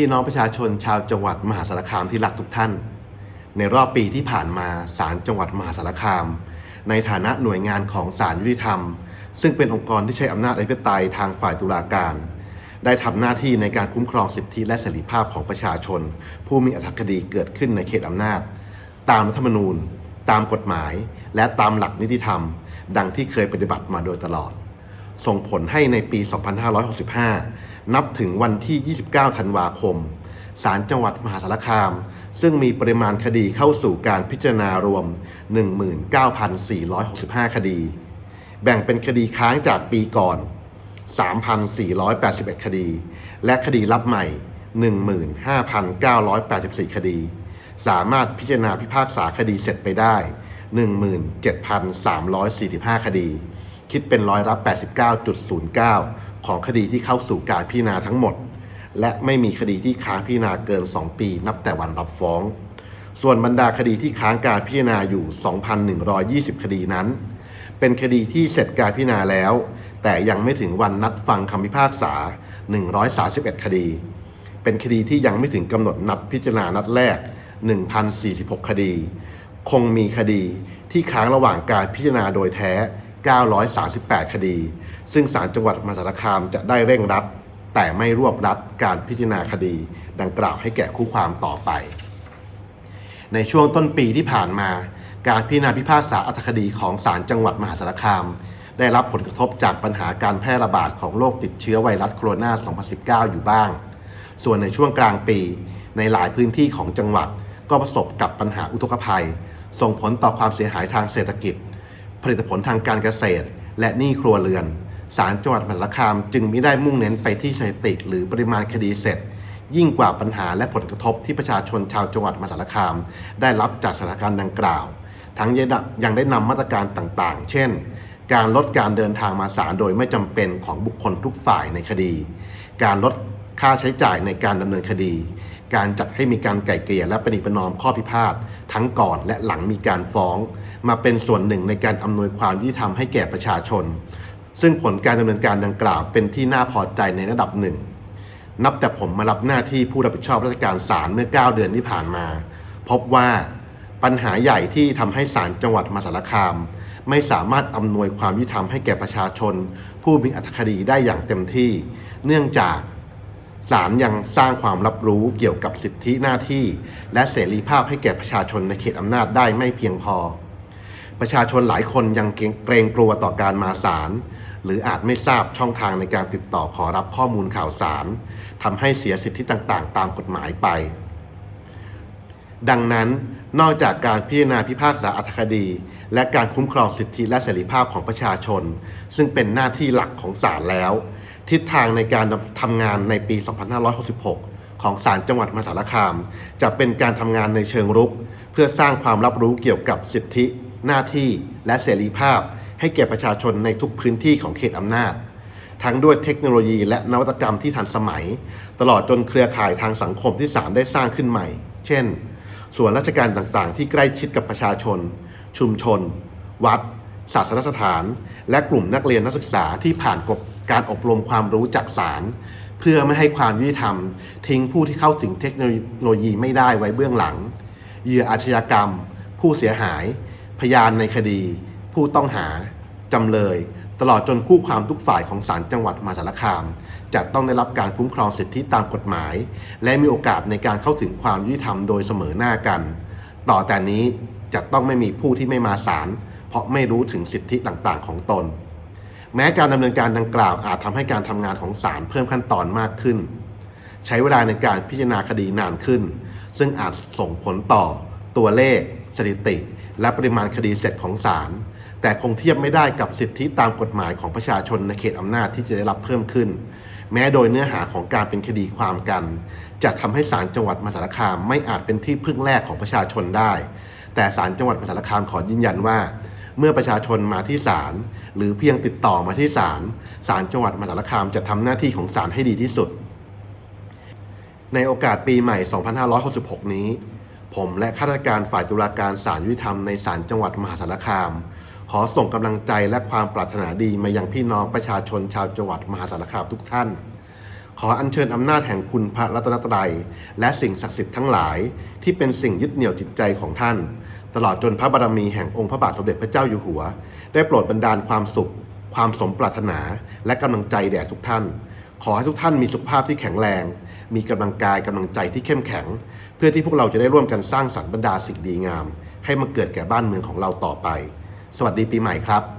พี่น้องประชาชนชาวจังหวัดมหาสารคามที่รักทุกท่าน ในรอบปีที่ผ่านมาศาลจังหวัดมหาสารคาม ในฐานะหน่วยงานของศาลยุติธรรม ซึ่งเป็นองค์กรที่ใช้อำนาจอธิปไตยทางฝ่ายตุลาการ ได้ทำหน้าที่ในการคุ้มครองสิทธิและเสรีภาพของประชาชน ผู้มีอรรถคดีเกิดขึ้นในเขตอำนาจ ตามรัฐธรรมนูญ ตามกฎหมาย และตามหลักนิติธรรม ดังที่เคยปฏิบัติมาโดยตลอด ส่งผลให้ในปี 2565 นับถึงวันที่ 29 ธันวาคม ศาลจังหวัดมหาสารคาม ซึ่งมีปริมาณคดีเข้าสู่การพิจารณารวม 19,465 คดี แบ่งเป็นคดีค้างจากปีก่อน 3,481 คดี และคดีรับใหม่ 15,984 คดี สามารถพิจารณาพิพากษาคดีเสร็จไปได้ 17,345 คดี คิดเป็นร้อยรับ89.09 ของคดีที่เข้าสู่การพิจารณาทั้งหมด และไม่มีคดีที่ค้างพิจารณาเกิน 2 ปี นับแต่วันรับฟ้อง ส่วนบรรดาคดีที่ค้างการพิจารณาอยู่ 2,120 คดีนั้น เป็นคดีที่เสร็จการพิจารณาแล้ว แต่ยังไม่ถึงวันนัดฟังคำพิพากษา 131 คดี เป็นคดีที่ยังไม่ถึงกำหนดนัดพิจารณานัดแรก 1,046 คดี คงมีคดีที่ค้างระหว่างการพิจารณาโดยแท้ 938 คดี ซึ่งศาลจังหวัดมหาสารคามจะได้เร่งรัด แต่ไม่รวบรัดการพิจารณาคดี ดังกล่าวให้แก่คู่ความต่อไป ในช่วงต้นปีที่ผ่านมา การพิจารณาพิพากษาอัตคดีของศาลจังหวัดมหาสารคาม ได้รับผลกระทบจากปัญหาการแพร่ระบาดของโรคติดเชื้อไวรัสโคโรนา 2019 อยู่บ้าง ส่วนในช่วงกลางปี ในหลายพื้นที่ของจังหวัดก็ประสบกับปัญหาอุทกภัย ส่งผลต่อความเสียหายทางเศรษฐกิจ ผลิตผลทางการเกษตร และหนี้ครัวเรือนศาลจังหวัดมหาสารคามจึงไมิได้มุ่งเน้นไปที่สถิติ หรือปริมาณคดีเสร็จ ยิ่งกว่าปัญหาและผลกระทบที่ประชาชนชาวจังหวัดมหาสารคาม ได้รับจากสถานการณ์ดังกล่าว ทั้งยังได้นำมาตรการต่างๆ เช่น การลดการเดินทางมาศาลโดยไม่จำเป็นของบุคคลทุกฝ่ายในคดี การลด ค่าใช้จ่ายในการดำเนินคดี การจัดให้มีการไก่เกลี่ยและประนีประนอมข้อพิพาททั้งก่อนและหลังมีการฟ้อง มาเป็นส่วนหนึ่งในการอำนวยความยุติธรรมให้แก่ประชาชน ซึ่งผลการดำเนินการดังกล่าวเป็นที่น่าพอใจในระดับหนึ่ง นับแต่ผมมารับหน้าที่ผู้รับผิดชอบราชการศาลเมื่อ 9 เดือนที่ผ่านมา พบว่าปัญหาใหญ่ที่ทำให้ศาลจังหวัดมหาสารคาม ไม่สามารถอำนวยความยุติธรรมให้แก่ประชาชน ผู้มีอัตคดีได้อย่างเต็มที่ เนื่องจาก ศาลยังสร้างความรับรู้เกี่ยวกับสิทธิหน้าที่ และเสรีภาพให้แก่ประชาชนในเขตอำนาจได้ไม่เพียงพอ ประชาชนหลายคนยังเกรงกลัวต่อการมาศาลหรืออาจไม่ทราบช่องทางในการติดต่อขอรับข้อมูลข่าวสารทำให้เสียสิทธิต่างๆ ตามกฎหมายไป ดังนั้นนอกจากการพิจารณาพิพากษาอัตคดี และการคุ้มครองสิทธิและเสรีภาพของประชาชน ซึ่งเป็นหน้าที่หลักของศาลแล้ว ทิศทางในการทำงานในปี 2566 ของศาลจังหวัดมหาสารคาม จะเป็นการทำงานในเชิงรุก เพื่อสร้างความรับรู้เกี่ยวกับสิทธิ หน้าที่ และเสรีภาพ ให้แก่ประชาชนในทุกพื้นที่ของเขตอำนาจ ทั้งด้วยเทคโนโลยีและนวัตกรรมที่ทันสมัย ตลอดจนเครือข่ายทางสังคมที่ศาลได้สร้างขึ้นใหม่ เช่น ส่วนราชการต่างๆ ที่ใกล้ชิดกับประชาชน ชุมชน วัดศาสนสถาน และกลุ่มนักเรียนนักศึกษาที่ผ่านกบ การอบรมความรู้จากศาลเพื่อไม่ให้ความยุติธรรม ทิ้งผู้ที่เข้าถึงเทคโนโลยีไม่ได้ไว้เบื้องหลัง เหยื่ออาชญากรรม ผู้เสียหาย พยานในคดี ผู้ต้องหา จำเลย ตลอดจนคู่ความทุกฝ่ายของศาลจังหวัดมหาสารคาม จะต้องได้รับการคุ้มครองสิทธิตามกฎหมาย และมีโอกาสในการเข้าถึงความยุติธรรมโดยเสมอหน้ากัน ต่อแต่นี้จะต้องไม่มีผู้ที่ไม่มาศาลเพราะไม่รู้ถึงสิทธิต่างๆ ของตน แม้การดำเนินการดังกล่าวอาจทำให้การทำงานของศาลเพิ่มขั้นตอนมากขึ้น ใช้เวลาในการพิจารณาคดีนานขึ้น ซึ่งอาจส่งผลต่อตัวเลข สถิติ และปริมาณคดีเสร็จของศาลแต่คงเทียบไม่ได้กับสิทธิตามกฎหมายของประชาชนในเขตอำนาจที่จะได้รับเพิ่มขึ้น แม้โดยเนื้อหาของการเป็นคดีความกัน จะทำให้ศาลจังหวัดมหาสารคามไม่อาจเป็นที่พึ่งแรกของประชาชนได้ แต่ศาลจังหวัดมหาสารคามขอยืนยันว่า เมื่อประชาชนมาที่ศาลหรือเพียงติดต่อมาที่ศาลศาลจังหวัดมหาสารคามจะทำหน้าที่ของศาลให้ดีที่สุด ในโอกาสปีใหม่ 2566 นี้ ผมและข้าราชการฝ่ายตุลาการศาลยุติธรรมในศาลจังหวัดมหาสารคาม ขอส่งกำลังใจและความปรารถนาดีมายังพี่น้องประชาชนชาวจังหวัดมหาสารคามทุกท่านขขออัญเชิญอำนาจแห่งคุณพระรัตนตรัย และสิ่งศักดิ์สิทธิ์ทั้งหลายที่เป็นสิ่งยึดเหนี่ยวจิตใจของท่าน ตลอดจนพระบารมีแห่งองค์พระบาทสมเด็จพระเจ้าอยู่หัว ได้โปรดบันดาลความสุข ความสมปรารถนา และกำลังใจแด่ทุกท่าน ขอให้ทุกท่านมีสุขภาพที่แข็งแรง มีกำลังกายกำลังใจที่เข้มแข็ง เพื่อที่พวกเราจะได้ร่วมกันสร้างสรรค์บรรดาสิ่งดีงาม ให้มาเกิดแก่บ้านเมืองของเราต่อไป สวัสดีปีใหม่ครับ